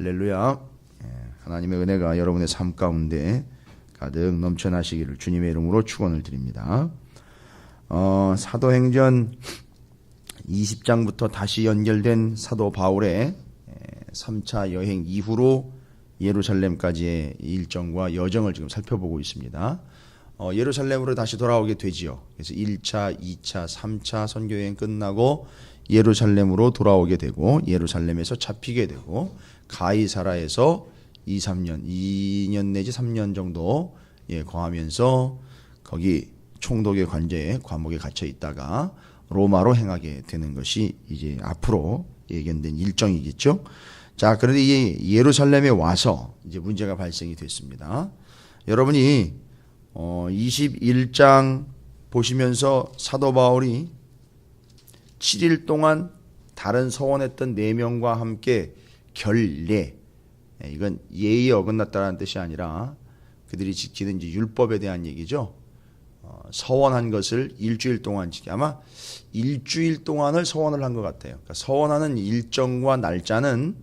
할렐루야. 예, 하나님의 은혜가 여러분의 삶 가운데 가득 넘쳐나시기를 주님의 이름으로 축원을 드립니다. 어, 사도행전 20장부터 다시 연결된 사도 바울의 3차 여행 이후로 예루살렘까지의 일정과 여정을 지금 살펴보고 있습니다. 어, 예루살렘으로 다시 돌아오게 되지요. 그래서 1차, 2차, 3차 선교 여행 끝나고 예루살렘으로 돌아오게 되고 예루살렘에서 잡히게 되고 가이사라에서 2, 3년, 2년 내지 3년 정도 예, 거하면서 거기 총독의 관제에 감옥에 갇혀 있다가 로마로 행하게 되는 것이 이제 앞으로 예견된 일정이겠죠. 자, 그런데 이 예루살렘에 와서 이제 문제가 발생이 됐습니다. 여러분이 어 21장 보시면서 사도 바울이 7일 동안 다른 서원했던 네 명과 함께 결례 예, 이건 예의에 어긋났다는 뜻이 아니라 그들이 지키는 이제 율법에 대한 얘기죠. 어, 서원한 것을 일주일 동안 지키 아마 일주일 동안을 서원을 한 것 같아요. 그러니까 서원하는 일정과 날짜는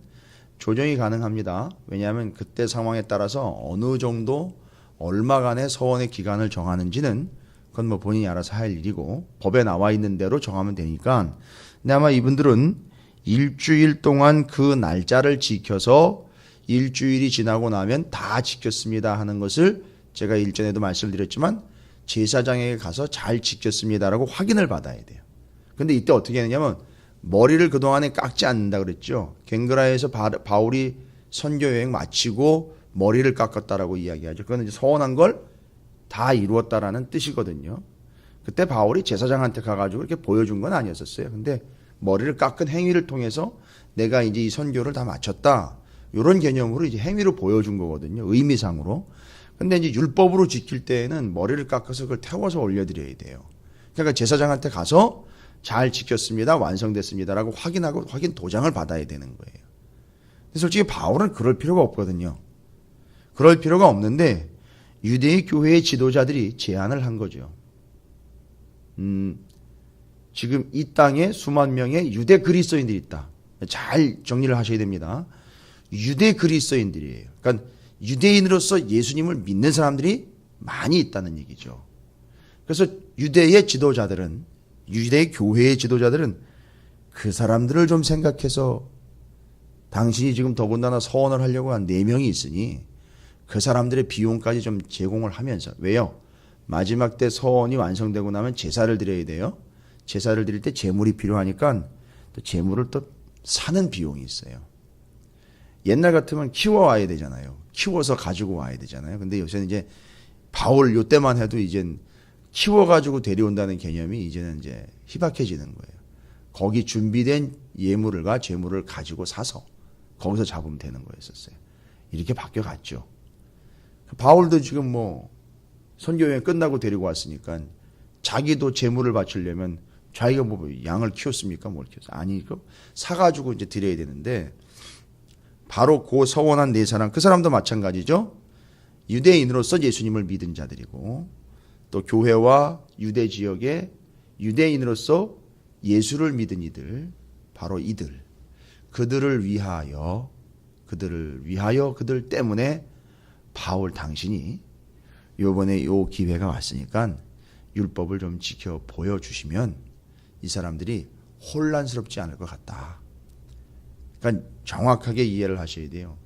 조정이 가능합니다. 왜냐하면 그때 상황에 따라서 어느 정도 얼마간의 서원의 기간을 정하는지는 그건 뭐 본인이 알아서 할 일이고 법에 나와 있는 대로 정하면 되니까 근데 아마 이분들은 일주일 동안 그 날짜를 지켜서 일주일이 지나고 나면 다 지켰습니다 하는 것을 제가 일전에도 말씀을 드렸지만 제사장에게 가서 잘 지켰습니다라고 확인을 받아야 돼요. 근데 이때 어떻게 했냐면 머리를 그동안에 깎지 않는다 그랬죠. 갱그라에서 바울이 선교 여행 마치고 머리를 깎았다라고 이야기하죠. 그건 이제 서원한 걸 다 이루었다라는 뜻이거든요. 그때 바울이 제사장한테 가가지고 이렇게 보여준 건 아니었었어요. 근데 머리를 깎은 행위를 통해서 내가 이제 이 선교를 다 마쳤다. 이런 개념으로 이제 행위로 보여준 거거든요. 의미상으로. 근데 이제 율법으로 지킬 때에는 머리를 깎아서 그걸 태워서 올려드려야 돼요. 그러니까 제사장한테 가서 잘 지켰습니다. 완성됐습니다라고 확인하고 확인 도장을 받아야 되는 거예요. 근데 솔직히 바울은 그럴 필요가 없거든요. 그럴 필요가 없는데 유대의 교회의 지도자들이 제안을 한 거죠. 음, 지금 이 땅에 수만 명의 유대 그리스도인들이 있다. 잘 정리를 하셔야 됩니다. 유대 그리스도인들이에요. 그러니까 유대인으로서 예수님을 믿는 사람들이 많이 있다는 얘기죠. 그래서 유대의 지도자들은 유대 교회의 지도자들은 그 사람들을 좀 생각해서 당신이 지금 더군다나 서원을 하려고 한 네 명이 있으니 그 사람들의 비용까지 좀 제공을 하면서 왜요? 마지막 때 서원이 완성되고 나면 제사를 드려야 돼요. 제사를 드릴 때 재물이 필요하니까 또 재물을 또 사는 비용이 있어요. 옛날 같으면 키워 와야 되잖아요. 키워서 가지고 와야 되잖아요. 근데 요새는 이제 바울 요 때만 해도 이젠 키워 가지고 데려온다는 개념이 이제는 이제 희박해지는 거예요. 거기 준비된 예물과 재물을 가지고 사서 거기서 잡으면 되는 거였었어요. 이렇게 바뀌어 갔죠. 바울도 지금 뭐 선교여행 끝나고 데리고 왔으니까 자기도 재물을 바치려면 자기가 뭐 양을 키웠습니까? 뭘 키웠어? 아니, 그 사가지고 이제 드려야 되는데 바로 그 서원한 네 사람, 그 사람도 마찬가지죠. 유대인으로서 예수님을 믿은 자들이고 또 교회와 유대 지역의 유대인으로서 예수를 믿은 이들, 바로 이들, 그들을 위하여, 그들을 위하여 그들 때문에 바울 당신이 요번에 요 기회가 왔으니까 율법을 좀 지켜 보여주시면 이 사람들이 혼란스럽지 않을 것 같다. 그러니까 정확하게 이해를 하셔야 돼요.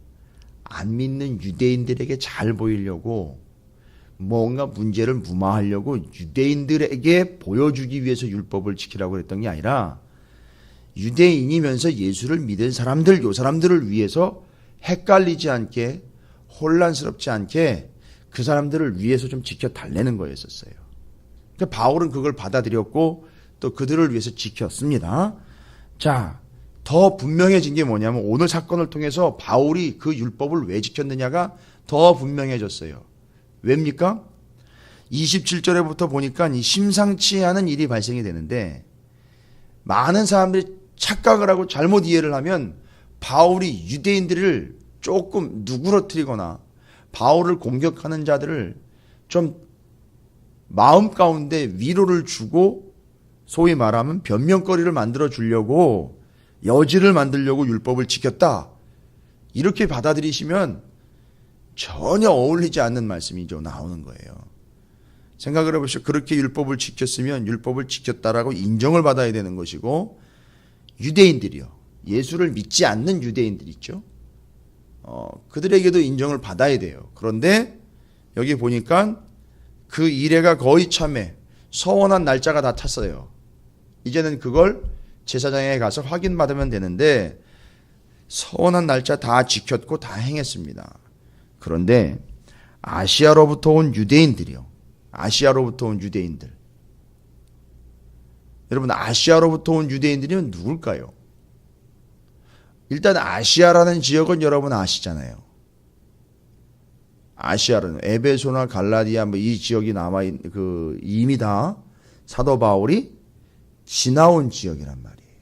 안 믿는 유대인들에게 잘 보이려고 뭔가 문제를 무마하려고 유대인들에게 보여주기 위해서 율법을 지키라고 했던 게 아니라 유대인이면서 예수를 믿은 사람들, 요 사람들을 위해서 헷갈리지 않게 혼란스럽지 않게 그 사람들을 위해서 좀 지켜달라는 거였었어요. 그러니까 바울은 그걸 받아들였고 또 그들을 위해서 지켰습니다. 자, 더 분명해진 게 뭐냐면 오늘 사건을 통해서 바울이 그 율법을 왜 지켰느냐가 더 분명해졌어요. 왜입니까? 27절에부터 보니까 이 심상치 않은 일이 발생이 되는데 많은 사람들이 착각을 하고 잘못 이해를 하면 바울이 유대인들을 조금 누그러뜨리거나 바울을 공격하는 자들을 좀 마음 가운데 위로를 주고 소위 말하면 변명거리를 만들어 주려고 여지를 만들려고 율법을 지켰다. 이렇게 받아들이시면 전혀 어울리지 않는 말씀이 좀 나오는 거예요. 생각을 해보시오. 그렇게 율법을 지켰으면 율법을 지켰다라고 인정을 받아야 되는 것이고 유대인들이요. 예수를 믿지 않는 유대인들 있죠. 어, 그들에게도 인정을 받아야 돼요. 그런데 여기 보니까 그 이래가 거의 참에 서원한 날짜가 다 탔어요. 이제는 그걸 제사장에 가서 확인받으면 되는데 서원한 날짜 다 지켰고 다 행했습니다. 그런데 아시아로부터 온 유대인들이요. 아시아로부터 온 유대인들. 여러분 아시아로부터 온 유대인들이면 누굴까요? 일단 아시아라는 지역은 여러분 아시잖아요. 아시아는 에베소나 갈라디아 뭐 이 지역이 남아 있는 그 이미 다 사도 바울이 지나온 지역이란 말이에요.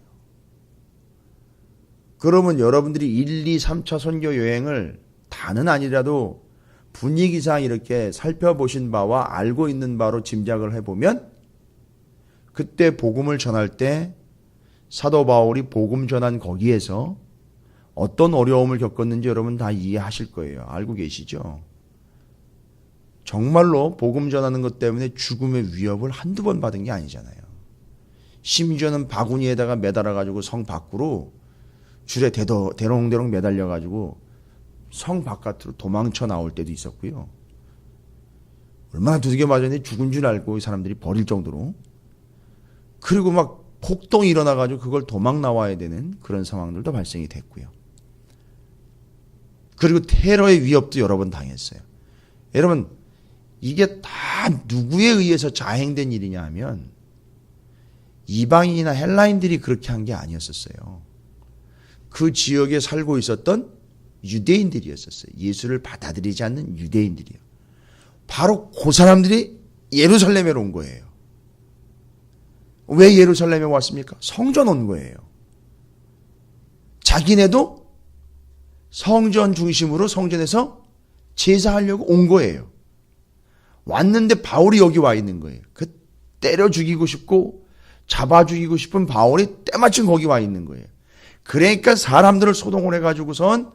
그러면 여러분들이 1, 2, 3차 선교 여행을 다는 아니라도 분위기상 이렇게 살펴보신 바와 알고 있는 바로 짐작을 해보면 그때 복음을 전할 때 사도 바울이 복음 전한 거기에서 어떤 어려움을 겪었는지 여러분 다 이해하실 거예요. 알고 계시죠? 정말로 복음 전하는 것 때문에 죽음의 위협을 한두 번 받은 게 아니잖아요. 심지어는 바구니에다가 매달아 가지고 성 밖으로 줄에 대도, 대롱대롱 매달려 가지고 성 바깥으로 도망쳐 나올 때도 있었고요. 얼마나 두들겨 맞았는데 죽은 줄 알고 이 사람들이 버릴 정도로 그리고 막 폭동이 일어나 가지고 그걸 도망 나와야 되는 그런 상황들도 발생이 됐고요. 그리고 테러의 위협도 여러 번 당했어요. 여러분 이게 다 누구에 의해서 자행된 일이냐 하면 이방인이나 헬라인들이 그렇게 한 게 아니었었어요. 그 지역에 살고 있었던 유대인들이었었어요. 예수를 받아들이지 않는 유대인들이요. 바로 그 사람들이 예루살렘에 온 거예요. 왜 예루살렘에 왔습니까? 성전 온 거예요. 자기네도 성전 중심으로 성전에서 제사하려고 온 거예요. 왔는데 바울이 여기 와 있는 거예요. 그 때려 죽이고 싶고 잡아 죽이고 싶은 바울이 때마침 거기 와 있는 거예요. 그러니까 사람들을 소동을 해가지고선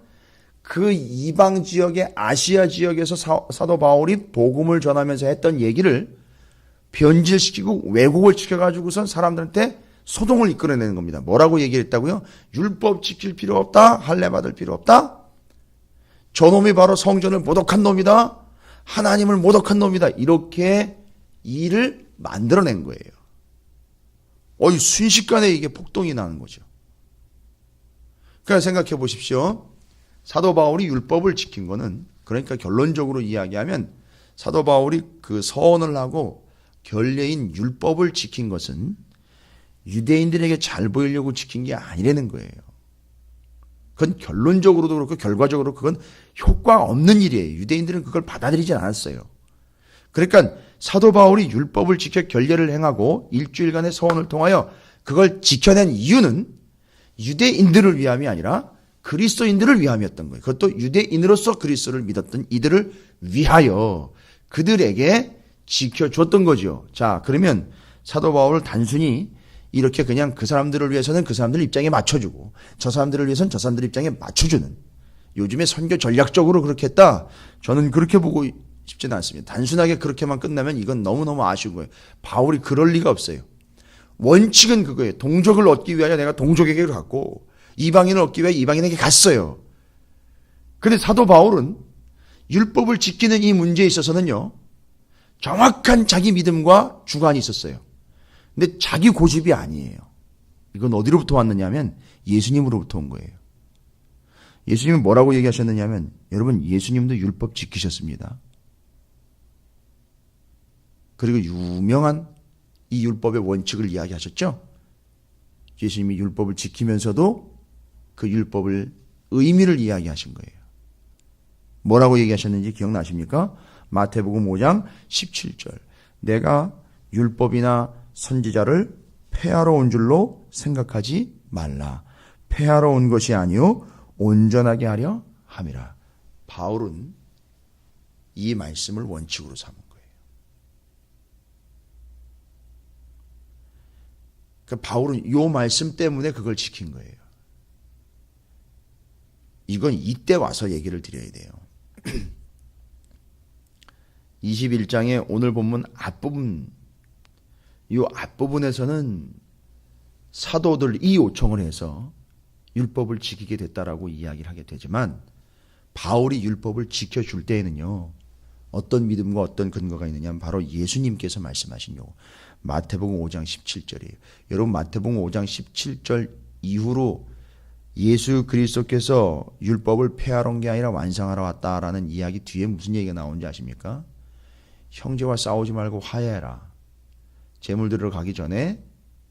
그 이방 지역의 아시아 지역에서 사, 도 바울이 복음을 전하면서 했던 얘기를 변질시키고 왜곡을 시켜가지고선 사람들한테 소동을 이끌어내는 겁니다. 뭐라고 얘기했다고요? 율법 지킬 필요 없다. 할례 받을 필요 없다. 저놈이 바로 성전을 모독한 놈이다. 하나님을 모독한 놈이다. 이렇게 일을 만들어낸 거예요. 어이 순식간에 이게 폭동이 나는 거죠. 그러니까 생각해 보십시오. 사도 바울이 율법을 지킨 거는 그러니까 결론적으로 이야기하면 사도 바울이 그 서원을 하고 결례인 율법을 지킨 것은 유대인들에게 잘 보이려고 지킨 게 아니라는 거예요. 그건 결론적으로도 그렇고 결과적으로 그건 효과 없는 일이에요. 유대인들은 그걸 받아들이지 않았어요. 그러니까 사도 바울이 율법을 지켜 결례를 행하고 일주일간의 서원을 통하여 그걸 지켜낸 이유는 유대인들을 위함이 아니라 그리스도인들을 위함이었던 거예요. 그것도 유대인으로서 그리스도를 믿었던 이들을 위하여 그들에게 지켜줬던 거죠. 자, 그러면 사도 바울을 단순히 이렇게 그냥 그 사람들을 위해서는 그 사람들 입장에 맞춰주고 저 사람들을 위해서는 저 사람들 입장에 맞춰주는 요즘에 선교 전략적으로 그렇게 했다. 저는 그렇게 보고 싶지는 않습니다. 단순하게 그렇게만 끝나면 이건 너무너무 아쉬운 거예요. 바울이 그럴 리가 없어요. 원칙은 그거예요. 동족을 얻기 위하여 내가 동족에게 갔고 이방인을 얻기 위해 이방인에게 갔어요. 그런데 사도 바울은 율법을 지키는 이 문제에 있어서는요. 정확한 자기 믿음과 주관이 있었어요. 근데 자기 고집이 아니에요. 이건 어디로부터 왔느냐면 예수님으로부터 온 거예요. 예수님은 뭐라고 얘기하셨느냐면 여러분 예수님도 율법 지키셨습니다. 그리고 유명한 이 율법의 원칙을 이야기하셨죠? 예수님이 율법을 지키면서도 그 율법을 의미를 이야기하신 거예요. 뭐라고 얘기하셨는지 기억나십니까? 마태복음 5장 17절. 내가 율법이나 선지자를 폐하러 온 줄로 생각하지 말라. 폐하러 온 것이 아니요 온전하게 하려 함이라. 바울은 이 말씀을 원칙으로 삼은 거예요. 그 바울은 이 말씀 때문에 그걸 지킨 거예요. 이건 이때 와서 얘기를 드려야 돼요. 21장의 오늘 본문 앞부분, 이 앞부분에서는 사도들이 요청을 해서 율법을 지키게 됐다라고 이야기를 하게 되지만 바울이 율법을 지켜줄 때에는요, 어떤 믿음과 어떤 근거가 있느냐면 바로 예수님께서 말씀하신 요 마태복음 5장 17절이에요. 여러분 마태복음 5장 17절 이후로 예수 그리스도께서 율법을 폐하러 온 게 아니라 완성하러 왔다라는 이야기 뒤에 무슨 얘기가 나오는지 아십니까? 형제와 싸우지 말고 화해해라. 재물 들으러 가기 전에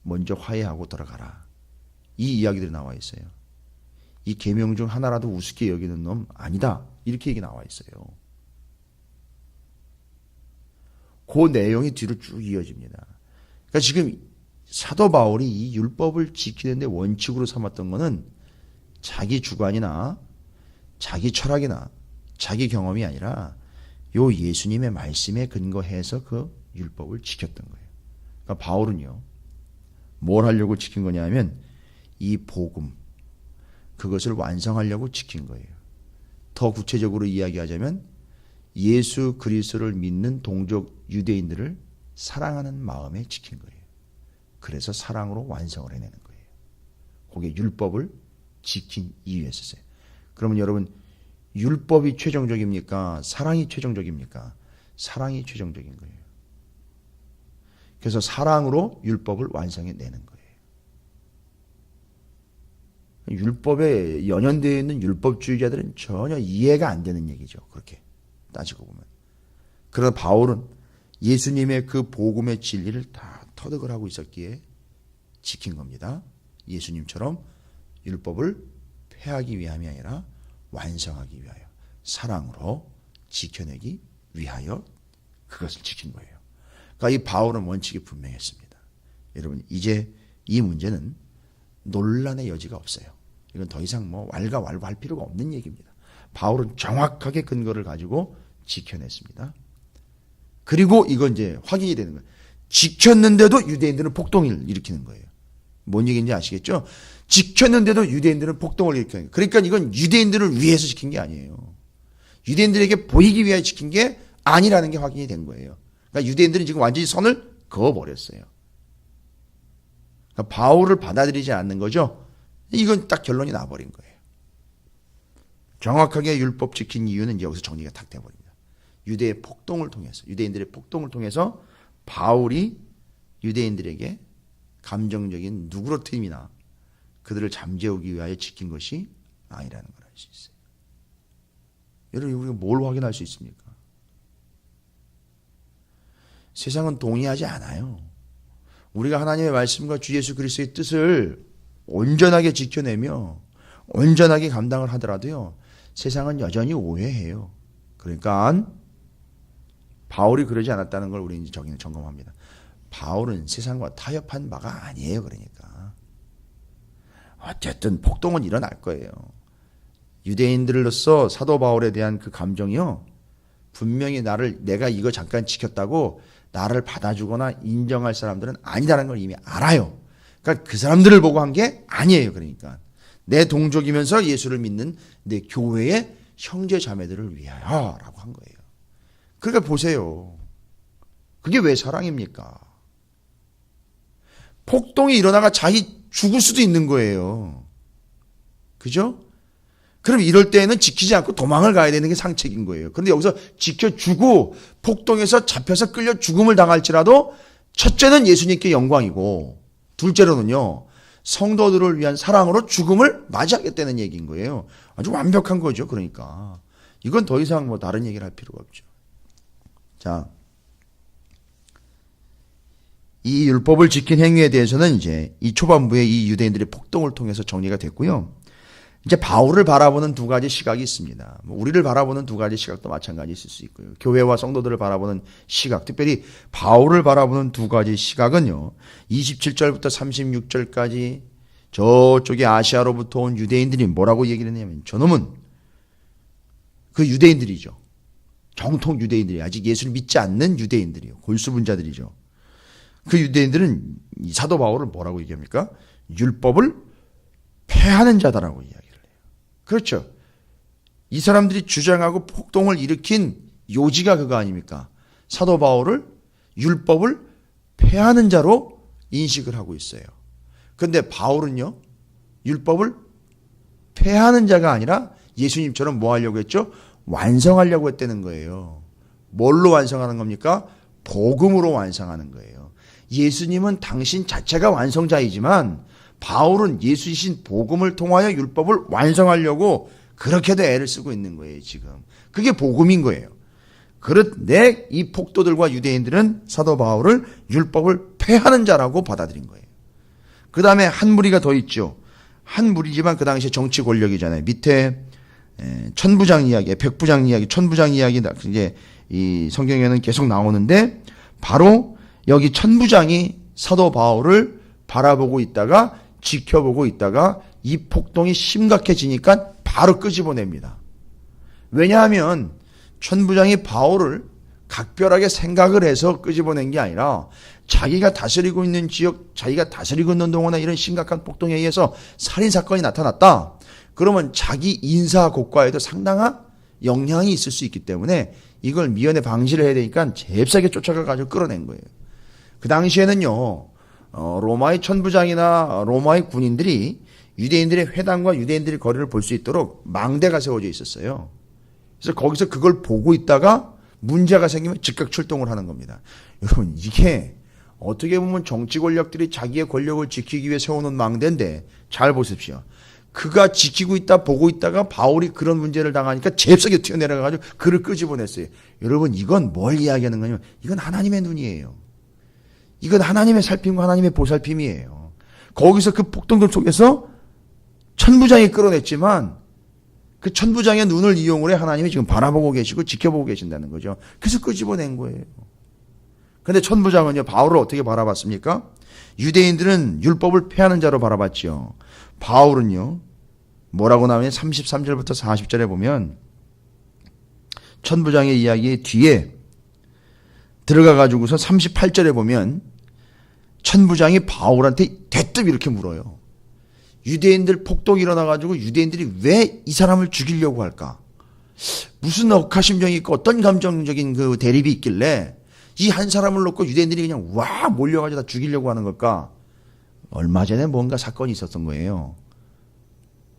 먼저 화해하고 들어가라. 이 이야기들이 나와 있어요. 이 계명 중 하나라도 우습게 여기는 놈 아니다. 이렇게 얘기 나와 있어요. 그 내용이 뒤로 쭉 이어집니다. 그러니까 지금 사도 바울이 이 율법을 지키는데 원칙으로 삼았던 거는 자기 주관이나 자기 철학이나 자기 경험이 아니라 요 예수님의 말씀에 근거해서 그 율법을 지켰던 거예요. 그러니까 바울은요, 뭘 하려고 지킨 거냐면 이 복음, 그것을 완성하려고 지킨 거예요. 더 구체적으로 이야기하자면 예수 그리스도를 믿는 동족 유대인들을 사랑하는 마음에 지킨 거예요. 그래서 사랑으로 완성을 해내는 거예요. 그게 율법을 지킨 이유였어요. 그러면 여러분 율법이 최종적입니까? 사랑이 최종적입니까? 사랑이 최종적인 거예요. 그래서 사랑으로 율법을 완성해 내는 거예요. 율법에 연연되어 있는 율법주의자들은 전혀 이해가 안 되는 얘기죠. 그렇게 따지고 보면. 그러나 바울은 예수님의 그 복음의 진리를 다 터득을 하고 있었기에 지킨 겁니다. 예수님처럼 율법을 폐하기 위함이 아니라 완성하기 위하여 사랑으로 지켜내기 위하여 그것을 지킨 거예요. 그러니까 이 바울은 원칙이 분명했습니다. 여러분 이제 이 문제는 논란의 여지가 없어요. 이건 더 이상 뭐 왈가왈부할 필요가 없는 얘기입니다. 바울은 정확하게 근거를 가지고 지켜냈습니다. 그리고 이건 이제 확인이 되는 거예요. 지켰는데도 유대인들은 폭동을 일으키는 거예요. 뭔 얘기인지 아시겠죠? 지켰는데도 유대인들은 폭동을 일으키는 거예요. 그러니까 이건 유대인들을 위해서 지킨 게 아니에요. 유대인들에게 보이기 위해 지킨 게 아니라는 게 확인이 된 거예요. 그러니까 유대인들은 지금 완전히 선을 그어버렸어요. 그러니까 바울을 받아들이지 않는 거죠. 이건 딱 결론이 나버린 거예요. 정확하게 율법 지킨 이유는 여기서 정리가 탁 돼버립니다. 유대의 폭동을 통해서 유대인들의 폭동을 통해서 바울이 유대인들에게 감정적인 누그러트림이나 그들을 잠재우기 위하여 지킨 것이 아니라는 걸 알 수 있어요. 여러분 우리가 뭘 확인할 수 있습니까? 세상은 동의하지 않아요. 우리가 하나님의 말씀과 주 예수 그리스도의 뜻을 온전하게 지켜내며 온전하게 감당을 하더라도요. 세상은 여전히 오해해요. 그러니까 바울이 그러지 않았다는 걸 우리 이제 저기는 점검합니다. 바울은 세상과 타협한 바가 아니에요. 그러니까 어쨌든 폭동은 일어날 거예요. 유대인들로서 사도 바울에 대한 그 감정이요. 분명히 나를 내가 이거 잠깐 지켰다고 나를 받아주거나 인정할 사람들은 아니다라는 걸 이미 알아요. 그러니까 그 사람들을 보고 한 게 아니에요. 그러니까 내 동족이면서 예수를 믿는 내 교회의 형제 자매들을 위하여라고 한 거예요. 그러니까 보세요. 그게 왜 사랑입니까? 폭동이 일어나가 자기 죽을 수도 있는 거예요. 그죠? 그럼 이럴 때에는 지키지 않고 도망을 가야 되는 게 상책인 거예요. 그런데 여기서 지켜주고 폭동에서 잡혀서 끌려 죽음을 당할지라도 첫째는 예수님께 영광이고 둘째로는요. 성도들을 위한 사랑으로 죽음을 맞이하겠다는 얘기인 거예요. 아주 완벽한 거죠. 그러니까 이건 더 이상 뭐 다른 얘기를 할 필요가 없죠. 자, 이 율법을 지킨 행위에 대해서는 이제 이 초반부에 이 유대인들의 폭동을 통해서 정리가 됐고요. 이제 바울을 바라보는 두 가지 시각이 있습니다. 뭐 우리를 바라보는 두 가지 시각도 마찬가지 있을 수 있고요. 교회와 성도들을 바라보는 시각, 특별히 바울을 바라보는 두 가지 시각은요. 27절부터 36절까지 저쪽에 아시아로부터 온 유대인들이 뭐라고 얘기를 했냐면 저놈은 그 유대인들이죠. 정통 유대인들이 아직 예수를 믿지 않는 유대인들이요. 골수분자들이죠. 그 유대인들은 이 사도 바울을 뭐라고 얘기합니까? 율법을 폐하는 자다라고 이야기를 해요. 그렇죠. 이 사람들이 주장하고 폭동을 일으킨 요지가 그거 아닙니까? 사도 바울을 율법을 폐하는 자로 인식을 하고 있어요. 근데 바울은요, 율법을 폐하는 자가 아니라 예수님처럼 뭐 하려고 했죠? 완성하려고 했다는 거예요. 뭘로 완성하는 겁니까? 복음으로 완성하는 거예요. 예수님은 당신 자체가 완성자이지만 바울은 예수이신 복음을 통하여 율법을 완성하려고 그렇게도 애를 쓰고 있는 거예요, 지금. 그게 복음인 거예요. 그렇네 이 폭도들과 유대인들은 사도 바울을 율법을 폐하는 자라고 받아들인 거예요. 그 다음에 한 무리가 더 있죠. 한 무리지만 그 당시에 정치 권력이잖아요. 밑에 천부장 이야기, 백부장 이야기, 천부장 이야기 이제 이 성경에는 계속 나오는데 바로 여기 천부장이 사도 바울을 바라보고 있다가 지켜보고 있다가 이 폭동이 심각해지니까 바로 끄집어냅니다. 왜냐하면 천부장이 바울을 각별하게 생각을 해서 끄집어낸 게 아니라 자기가 다스리고 있는 지역, 자기가 다스리고 있는 동안에 이런 심각한 폭동에 의해서 살인 사건이 나타났다. 그러면 자기 인사 고과에도 상당한 영향이 있을 수 있기 때문에 이걸 미연에 방지를 해야 되니까 잽싸게 쫓아가 가지고 끌어낸 거예요. 그 당시에는요, 어, 로마의 천부장이나 로마의 군인들이 유대인들의 회당과 유대인들의 거리를 볼 수 있도록 망대가 세워져 있었어요. 그래서 거기서 그걸 보고 있다가 문제가 생기면 즉각 출동을 하는 겁니다. 여러분, 이게 어떻게 보면 정치 권력들이 자기의 권력을 지키기 위해 세워놓은 망대인데 잘 보십시오. 그가 지키고 있다 보고 있다가 바울이 그런 문제를 당하니까 잽싸게 튀어내려가지고 그를 끄집어냈어요. 여러분 이건 뭘 이야기하는 거냐면 이건 하나님의 눈이에요. 이건 하나님의 살핌과 하나님의 보살핌이에요. 거기서 그 폭동들 속에서 천부장이 끌어냈지만 그 천부장의 눈을 이용을 해 하나님이 지금 바라보고 계시고 지켜보고 계신다는 거죠. 그래서 끄집어낸 거예요. 근데 천부장은요, 바울을 어떻게 바라봤습니까? 유대인들은 율법을 폐하는 자로 바라봤지요. 바울은요, 뭐라고 나오냐? 33절부터 40절에 보면, 천부장의 이야기 뒤에 들어가 가지고서 38절에 보면, 천부장이 바울한테 대뜸 이렇게 물어요. 유대인들 폭동이 일어나가지고 유대인들이 왜 이 사람을 죽이려고 할까? 무슨 억하심정이 있고 어떤 감정적인 그 대립이 있길래 이 한 사람을 놓고 유대인들이 그냥 와 몰려가지고 다 죽이려고 하는 걸까? 얼마 전에 뭔가 사건이 있었던 거예요.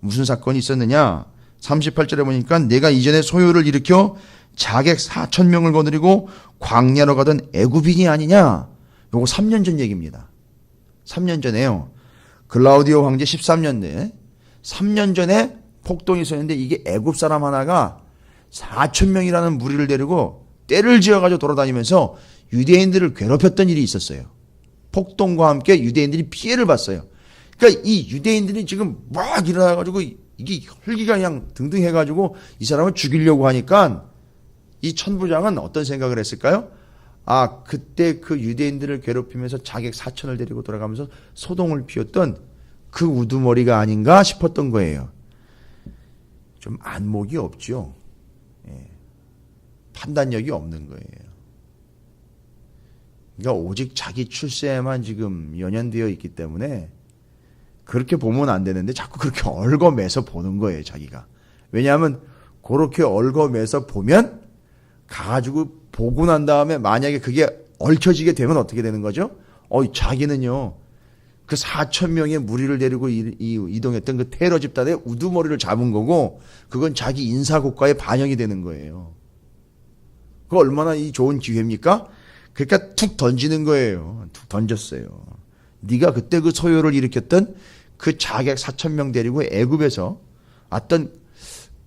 무슨 사건이 있었느냐? 38절에 보니까 내가 이전에 소요를 일으켜 자객 4천 명을 거느리고 광야로 가던 애굽인이 아니냐? 요거 3년 전 얘기입니다. 3년 전에요. 글라우디오 황제 13년대 3년 전에 폭동이 있었는데 이게 애굽 사람 하나가 4천 명이라는 무리를 데리고 때를 지어가지고 돌아다니면서 유대인들을 괴롭혔던 일이 있었어요. 폭동과 함께 유대인들이 피해를 봤어요. 그러니까 이 유대인들이 지금 막 일어나가지고 이게 혈기가 그냥 등등 해가지고 이 사람을 죽이려고 하니까 이 천부장은 어떤 생각을 했을까요? 아, 그때 그 유대인들을 괴롭히면서 자객 사천을 데리고 돌아가면서 소동을 피웠던 그 우두머리가 아닌가 싶었던 거예요. 좀 안목이 없죠. 예. 판단력이 없는 거예요. 그러니까 오직 자기 출세에만 지금 연연되어 있기 때문에 그렇게 보면 안 되는데 자꾸 그렇게 얽어매서 보는 거예요, 자기가. 왜냐하면 그렇게 얽어매서 보면 가가지고 보고 난 다음에 만약에 그게 얽혀지게 되면 어떻게 되는 거죠? 어, 자기는요, 그 4천 명의 무리를 데리고 이동했던 그 테러 집단의 우두머리를 잡은 거고, 그건 자기 인사고과의 반영이 되는 거예요. 그 얼마나 이 좋은 기회입니까? 그러니까 툭 던지는 거예요. 툭 던졌어요. 네가 그때 그 소요를 일으켰던 그 자객 4천 명 데리고 애굽에서 왔던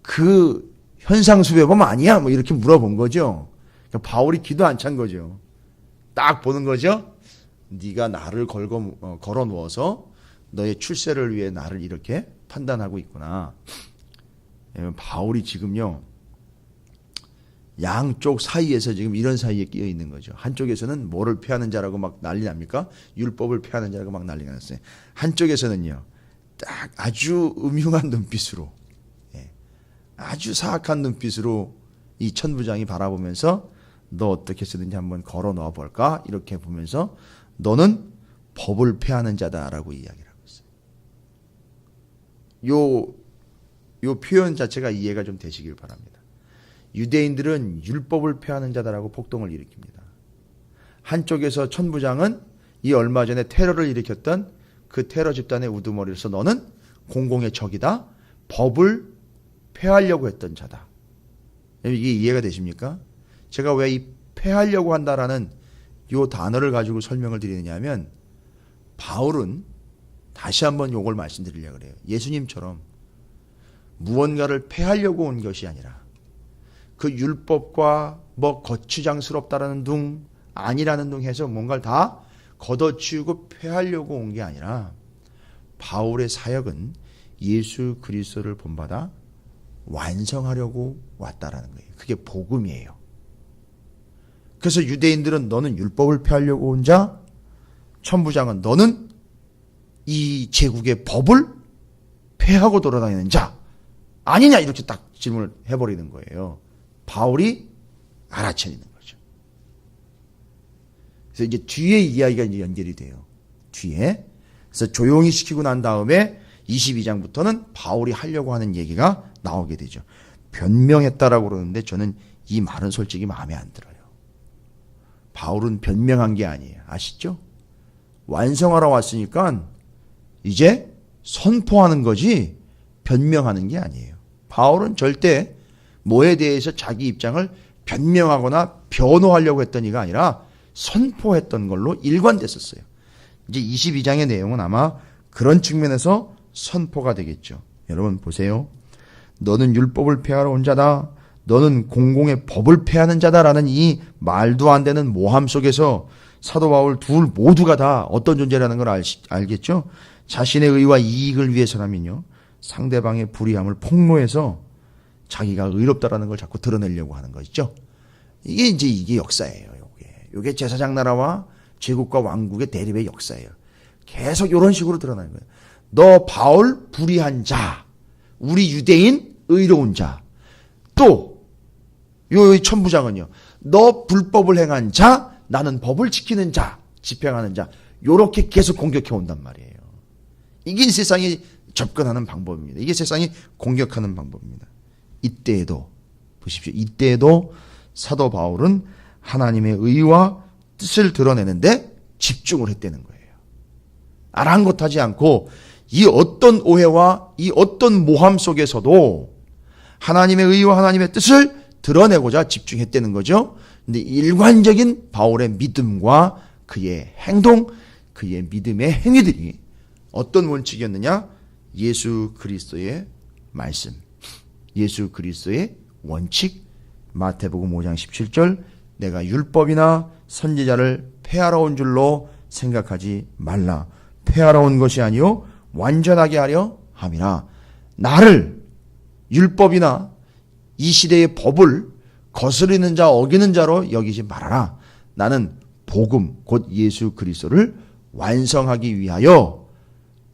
그 현상 수배범 아니야? 뭐 이렇게 물어본 거죠. 그러니까 바울이 기도 안 찬 거죠. 딱 보는 거죠. 네가 나를 걸거 어, 걸어 누워서 너의 출세를 위해 나를 이렇게 판단하고 있구나. 바울이 지금요 양쪽 사이에서 지금 이런 사이에 끼어 있는 거죠. 한쪽에서는 뭐를 피하는 자라고 막 난리 납니까? 율법을 피하는 자라고 막 난리가 났어요. 한쪽에서는요 딱 아주 음흉한 눈빛으로 예, 아주 사악한 눈빛으로 이 천부장이 바라보면서 너 어떻게 쓰든지 한번 걸어 넣어 볼까? 이렇게 보면서 너는 법을 폐하는 자다라고 이야기를 하고 있어요. 요 요 표현 자체가 이해가 좀 되시길 바랍니다. 유대인들은 율법을 폐하는 자다라고 폭동을 일으킵니다. 한쪽에서 천부장은 이 얼마 전에 테러를 일으켰던 그 테러 집단의 우두머리로서 너는 공공의 적이다. 법을 폐하려고 했던 자다. 이게 이해가 되십니까? 제가 왜이 폐하려고 한다라는 요 단어를 가지고 설명을 드리느냐 하면 바울은 다시 한번 요걸 말씀드리려고 그래요. 예수님처럼 무언가를 폐하려고 온 것이 아니라 그 율법과 뭐 거추장스럽다라는 둥 아니라는 둥 해서 뭔가를 다 걷어치우고 폐하려고 온 게 아니라 바울의 사역은 예수 그리스도를 본받아 완성하려고 왔다라는 거예요. 그게 복음이에요. 그래서 유대인들은 너는 율법을 폐하려고 온 자, 천부장은 너는 이 제국의 법을 폐하고 돌아다니는 자 아니냐 이렇게 딱 질문을 해버리는 거예요. 바울이 알아차리는 거죠. 그래서 이제 뒤에 이야기가 이제 연결이 돼요. 뒤에 그래서 조용히 시키고 난 다음에 22장부터는 바울이 하려고 하는 얘기가 나오게 되죠. 변명했다라고 그러는데 저는 이 말은 솔직히 마음에 안 들어요. 바울은 변명한 게 아니에요. 아시죠? 완성하러 왔으니까 이제 선포하는 거지 변명하는 게 아니에요. 바울은 절대 뭐에 대해서 자기 입장을 변명하거나 변호하려고 했던 이가 아니라 선포했던 걸로 일관됐었어요. 이제 22장의 내용은 아마 그런 측면에서 선포가 되겠죠. 여러분 보세요. 너는 율법을 폐하러 온 자다. 너는 공공의 법을 폐하는 자다라는 이 말도 안 되는 모함 속에서 사도 바울 둘 모두가 다 어떤 존재라는 걸 알, 알겠죠? 자신의 의와 이익을 위해서라면요. 상대방의 불의함을 폭로해서 자기가 의롭다라는 걸 자꾸 드러내려고 하는 거 있죠? 이게 이제 이게 역사예요. 요게. 요게 제사장 나라와 제국과 왕국의 대립의 역사예요. 계속 이런 식으로 드러나는 거예요. 너 바울 불의한 자, 우리 유대인 의로운 자, 또 요 천부장은요. 너 불법을 행한 자, 나는 법을 지키는 자, 집행하는 자. 요렇게 계속 공격해 온단 말이에요. 이게 세상이 접근하는 방법입니다. 이게 세상이 공격하는 방법입니다. 이때에도 보십시오. 이때에도 사도 바울은 하나님의 의와 뜻을 드러내는데 집중을 했다는 거예요. 아랑곳하지 않고 이 어떤 오해와 이 어떤 모함 속에서도 하나님의 의와 하나님의 뜻을 드러내고자 집중했다는 거죠. 근데 일관적인 바울의 믿음과 그의 행동, 그의 믿음의 행위들이 어떤 원칙이었느냐? 예수 그리스도의 말씀, 예수 그리스도의 원칙, 마태복음 5장 17절, 내가 율법이나 선지자를 폐하러 온 줄로 생각하지 말라. 폐하러 온 것이 아니요 완전하게 하려 함이라. 나를 율법이나 이 시대의 법을 거스르는 자, 어기는 자로 여기지 말아라. 나는 복음, 곧 예수 그리스도를 완성하기 위하여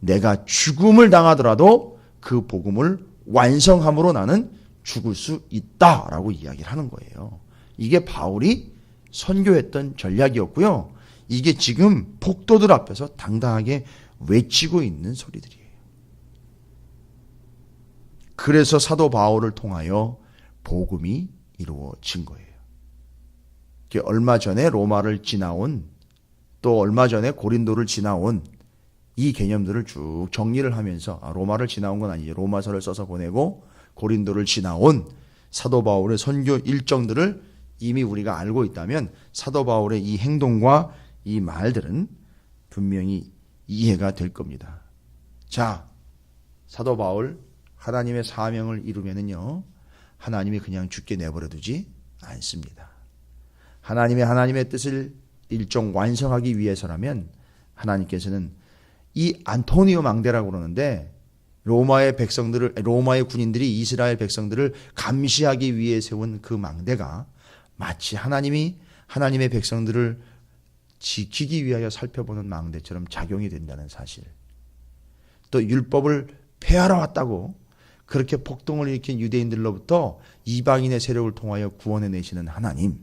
내가 죽음을 당하더라도 그 복음을 완성함으로 나는 죽을 수 있다라고 이야기를 하는 거예요. 이게 바울이 선교했던 전략이었고요. 이게 지금 폭도들 앞에서 당당하게 외치고 있는 소리들이에요. 그래서 사도 바울을 통하여 복음이 이루어진 거예요. 얼마 전에 로마를 지나온 또 얼마 전에 고린도를 지나온 이 개념들을 쭉 정리를 하면서 아, 로마를 지나온 건 아니죠. 로마서를 써서 보내고 고린도를 지나온 사도 바울의 선교 일정들을 이미 우리가 알고 있다면 사도 바울의 이 행동과 이 말들은 분명히 이해가 될 겁니다. 자, 사도 바울 하나님의 사명을 이루면은요. 하나님이 그냥 죽게 내버려 두지 않습니다. 하나님의 하나님의 뜻을 일종 완성하기 위해서라면 하나님께서는 이 안토니오 망대라고 그러는데 로마의 백성들을 로마의 군인들이 이스라엘 백성들을 감시하기 위해 세운 그 망대가 마치 하나님이 하나님의 백성들을 지키기 위하여 살펴보는 망대처럼 작용이 된다는 사실. 또 율법을 폐하러 왔다고 그렇게 폭동을 일으킨 유대인들로부터 이방인의 세력을 통하여 구원해 내시는 하나님.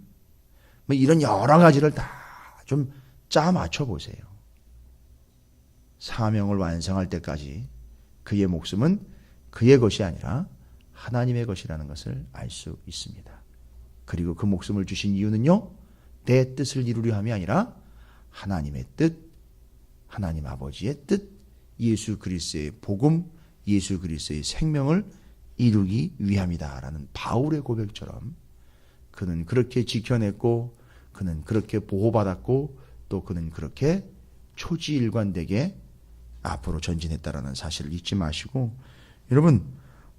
뭐 이런 여러 가지를 다 좀 짜 맞춰 보세요. 사명을 완성할 때까지 그의 목숨은 그의 것이 아니라 하나님의 것이라는 것을 알 수 있습니다. 그리고 그 목숨을 주신 이유는요, 내 뜻을 이루려 함이 아니라 하나님의 뜻, 하나님 아버지의 뜻, 예수 그리스도의 복음, 예수 그리스도의 생명을 이루기 위함이다라는 바울의 고백처럼 그는 그렇게 지켜냈고 그는 그렇게 보호받았고 또 그는 그렇게 초지일관되게 앞으로 전진했다라는 사실을 잊지 마시고 여러분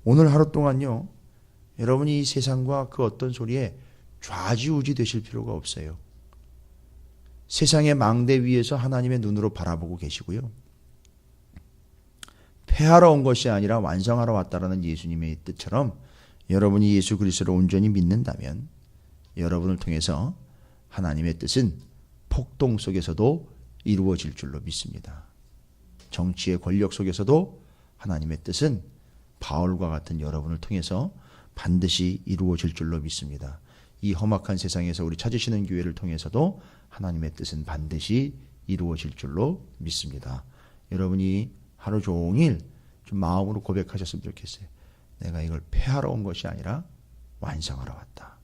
오늘 하루 동안요 여러분이 이 세상과 그 어떤 소리에 좌지우지 되실 필요가 없어요. 세상의 망대 위에서 하나님의 눈으로 바라보고 계시고요. 폐하러 온 것이 아니라 완성하러 왔다라는 예수님의 뜻처럼 여러분이 예수 그리스도를 온전히 믿는다면 여러분을 통해서 하나님의 뜻은 폭동 속에서도 이루어질 줄로 믿습니다. 정치의 권력 속에서도 하나님의 뜻은 바울과 같은 여러분을 통해서 반드시 이루어질 줄로 믿습니다. 이 험악한 세상에서 우리 찾으시는 교회를 통해서도 하나님의 뜻은 반드시 이루어질 줄로 믿습니다. 여러분이 하루 종일 좀 마음으로 고백하셨으면 좋겠어요. 내가 이걸 폐하러 온 것이 아니라 완성하러 왔다.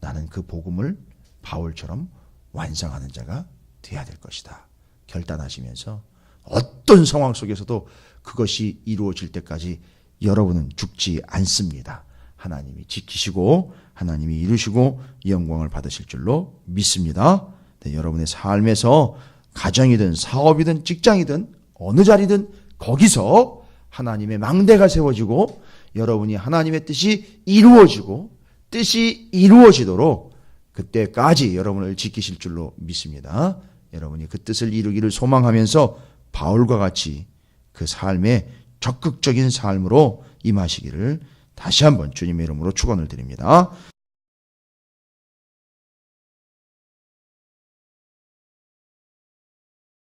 나는 그 복음을 바울처럼 완성하는 자가 돼야 될 것이다. 결단하시면서 어떤 상황 속에서도 그것이 이루어질 때까지 여러분은 죽지 않습니다. 하나님이 지키시고 하나님이 이루시고 영광을 받으실 줄로 믿습니다. 네, 여러분의 삶에서 가정이든 사업이든 직장이든 어느 자리든 거기서 하나님의 망대가 세워지고 여러분이 하나님의 뜻이 이루어지고 뜻이 이루어지도록 그때까지 여러분을 지키실 줄로 믿습니다. 여러분이 그 뜻을 이루기를 소망하면서 바울과 같이 그 삶의 적극적인 삶으로 임하시기를 다시 한번 주님의 이름으로 축원을 드립니다.